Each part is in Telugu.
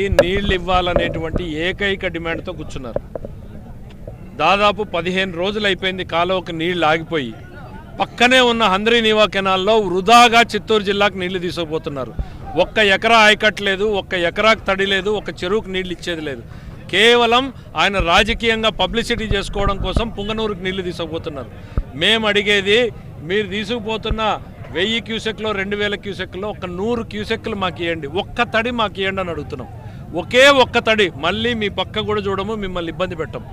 ఈ నీళ్ళు ఇవ్వాలనేటువంటి ఏకైక డిమాండ్తో కూర్చున్నారు. దాదాపు పదిహేను రోజులు అయిపోయింది కాలువకు నీళ్ళు ఆగిపోయి. పక్కనే ఉన్న హంద్రీ నీవా కెనాల్లో వృధాగా చిత్తూరు జిల్లాకు నీళ్ళు తీసుకుపోతున్నారు. ఒక్క ఎకరా ఆయకట్లేదు ఒక్క ఎకరాకు తడి లేదు ఒక చెరువుకు నీళ్ళు ఇచ్చేది లేదు. కేవలం ఆయన రాజకీయంగా పబ్లిసిటీ చేసుకోవడం కోసం పుంగనూరుకు నీళ్ళు తీసుకుపోతున్నారు. మేము అడిగేది మీరు తీసుకుపోతున్న వెయ్యి క్యూసెక్లో రెండు వేల క్యూసెక్లో ఒక నూరు క్యూసెక్లు మాకు ఇవ్వండి ఒక్క తడి మాకు ఇవ్వండి అని అడుగుతున్నాం. ఒకే ఒక్క తడి మళ్ళీ మీ పక్క కూడా చూడము మిమ్మల్ని ఇబ్బంది పెట్టము.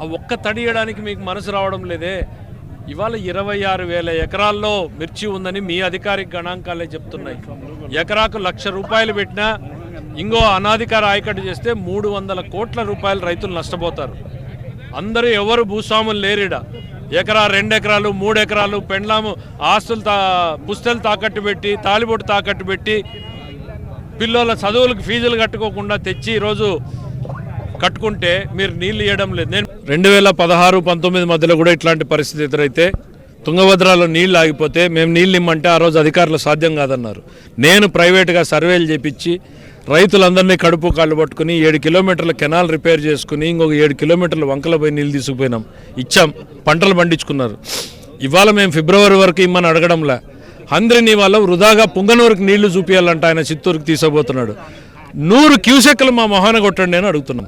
ఆ ఒక్క తడియడానికి మీకు మనసు రావడం లేదే. ఇవాళ ఇరవై ఆరు వేల ఎకరాల్లో మిర్చి ఉందని మీ అధికారిక గణాంకాలే చెప్తున్నాయి. ఎకరాకు లక్ష రూపాయలు పెట్టినా ఇంకో అనాధికార ఆయకట్టు చేస్తే మూడు వందల కోట్ల రూపాయలు రైతులు నష్టపోతారు. అందరూ ఎవరు భూస్వాములు లేరిడ? ఎకరా రెండు ఎకరాలు మూడు ఎకరాలు పెండ్లాము ఆస్తులు తా పుస్తలు తాకట్టు పెట్టి తాలిబొట్టు తాకట్టు పెట్టి పిల్లల చదువులకు ఫీజులు కట్టుకోకుండా తెచ్చి ఈరోజు కట్టుకుంటే మీరు నీళ్ళు ఇవ్వడం లేదు. నేను రెండు వేల పదహారు పంతొమ్మిది మధ్యలో కూడా ఇట్లాంటి పరిస్థితి ఎదురైతే తుంగభద్రలో నీళ్ళు ఆగిపోతే మేము నీళ్ళు ఇమ్మంటే ఆ రోజు అధికారులు సాధ్యం కాదన్నారు. నేను ప్రైవేట్గా సర్వేలు చేపించి రైతులందరినీ కడుపు కాళ్ళు పట్టుకుని ఏడు కిలోమీటర్ల కెనాల్ రిపేర్ చేసుకుని ఇంకొక ఏడు కిలోమీటర్ల వంకల పోయి నీళ్ళు తీసుకుపోయినాం. ఇచ్చాం. పంటలు పండించుకున్నారు. ఇవాళ మేము ఫిబ్రవరి వరకు ఇమ్మని అడగడంలా. అందరినీ వాళ్ళ వృధాగా పుంగనూరుకు నీళ్ళు చూపించాలంట ఆయన చిత్తూరుకి తీసుకుపోతున్నాడు నూరు క్యూసెక్లు మా మొహాన కొట్టండి అని అడుగుతున్నాం.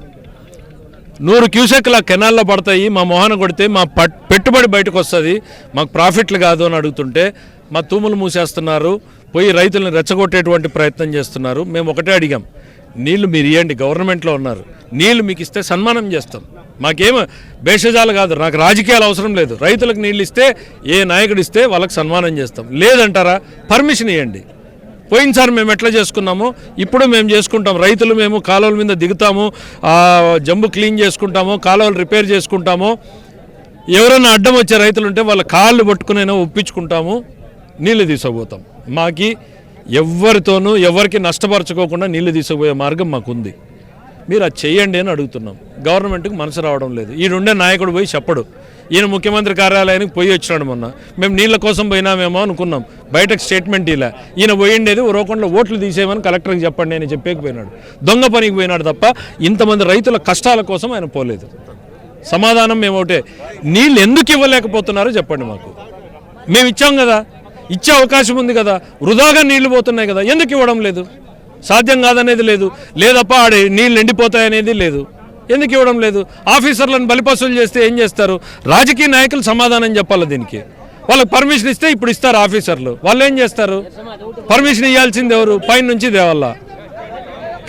నూరు క్యూసెక్లు ఆ కెనాల్లో పడతాయి మా మొహాన కొడితే మా పట్- పెట్టుబడి బయటకు వస్తుంది మాకు ప్రాఫిట్లు కాదు అని అడుగుతుంటే మా తూములు మూసేస్తున్నారు పోయి రైతులను రెచ్చగొట్టేటువంటి ప్రయత్నం చేస్తున్నారు. మేము ఒకటే అడిగాం నీళ్ళు మీరు ఇవ్వండి గవర్నమెంట్లో ఉన్నారు. నీళ్ళు మీకు ఇస్తే సన్మానం చేస్తాం. మాకేం భేషజాలు కాదు. నాకు రాజకీయాలు అవసరం లేదు. రైతులకు నీళ్ళు ఇస్తే ఏ నాయకుడు ఇస్తే వాళ్ళకి సన్మానం చేస్తాం. లేదంటారా? పర్మిషన్ ఇవ్వండి పోయినసారి మేము ఎట్లా చేసుకున్నాము ఇప్పుడు మేము చేసుకుంటాం. రైతులు మేము కాలువల మీద దిగుతాము జంబు క్లీన్ చేసుకుంటాము కాలువలు రిపేర్ చేసుకుంటాము. ఎవరైనా అడ్డం వచ్చే రైతులు ఉంటే వాళ్ళ కాళ్ళు పట్టుకునైనా ఒప్పించుకుంటాము నీళ్ళు తీసుకుపోతాం. మాకి ఎవరితోనూ ఎవరికి నష్టపరచుకోకుండా నీళ్ళు తీసుకుపోయే మార్గం మాకుంది. మీరు అది చెయ్యండి అని అడుగుతున్నాం. గవర్నమెంట్కి మనసు రావడం లేదు. ఈయనుండే నాయకుడు పోయి చెప్పడు. ఈయన ముఖ్యమంత్రి కార్యాలయానికి పోయి వచ్చినాడు మొన్న. మేము నీళ్ళ కోసం పోయినామేమో అనుకున్నాం. బయటకు స్టేట్మెంట్ ఇలా ఈయన పోయిండేది ఉరవకుండా ఓట్లు తీసేయమని కలెక్టర్కి చెప్పండి అని చెప్పేకపోయినాడు. దొంగ పనికి పోయినాడు తప్ప ఇంతమంది రైతుల కష్టాల కోసం ఆయన పోలేదు. సమాధానం మేము ఒకటే నీళ్ళు ఎందుకు ఇవ్వలేకపోతున్నారో చెప్పండి మాకు. మేము ఇచ్చాం కదా. ఇచ్చే అవకాశం ఉంది కదా. వృధాగా నీళ్ళు పోతున్నాయి కదా. ఎందుకు ఇవ్వడం లేదు? సాధ్యం కాదనేది లేదు. లేదప్ప ఆడే నీళ్ళు ఎండిపోతాయనేది లేదు. ఎందుకు ఇవ్వడం లేదు? ఆఫీసర్లను బలిపసులు చేస్తే ఏం చేస్తారు? రాజకీయ నాయకులు సమాధానం చెప్పాలి దీనికి? వాళ్ళకి పర్మిషన్ ఇస్తే ఇప్పుడు ఇస్తారు ఆఫీసర్లు. వాళ్ళు ఏం చేస్తారు? పర్మిషన్ ఇవ్వాల్సింది ఎవరు? పైన నుంచి దేవల్ల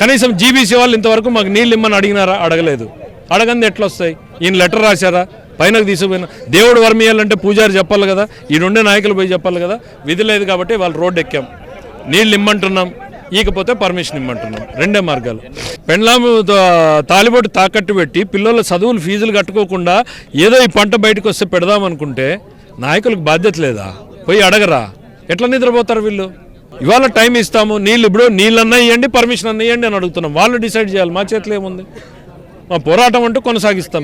కనీసం జీబీసీ వాళ్ళు ఇంతవరకు మాకు నీళ్ళు ఇమ్మని అడిగినారా? అడగలేదు. అడగంది ఎట్లా వస్తాయి ఈయన లెటర్ రాశారా? పైనకు తీసుకుపోయిన. దేవుడు వర్మియాలంటే పూజారి చెప్పాలి కదా? ఈ నాయకులు పోయి చెప్పాలి కదా? విధి లేదు కాబట్టి వాళ్ళు రోడ్డు ఎక్కాం. నీళ్ళు ఇమ్మంటున్నాం. ఈకపోతే పర్మిషన్ ఇమ్మంటున్నాం. రెండే మార్గాలు. పెండ్లాము తా- తాలిబొట్టు తాకట్టు పెట్టి పిల్లల చదువులు ఫీజులు కట్టుకోకుండా ఏదో ఈ పంట బయటకు వస్తే పెడదామనుకుంటే నాయకులకు బాధ్యత లేదా? పోయి అడగరా. ఎట్లా నిద్రపోతారు వీళ్ళు? ఇవాళ టైం ఇస్తాము. నీళ్ళు ఇప్పుడు నీళ్ళన్నా ఇవ్వండి పర్మిషన్ అన్న ఇవ్వండి అని అడుగుతున్నాం. వాళ్ళు డిసైడ్ చేయాలి. మా చేతిలో ఏముంది? మా పోరాటం అంటూ కొనసాగిస్తాం మేము.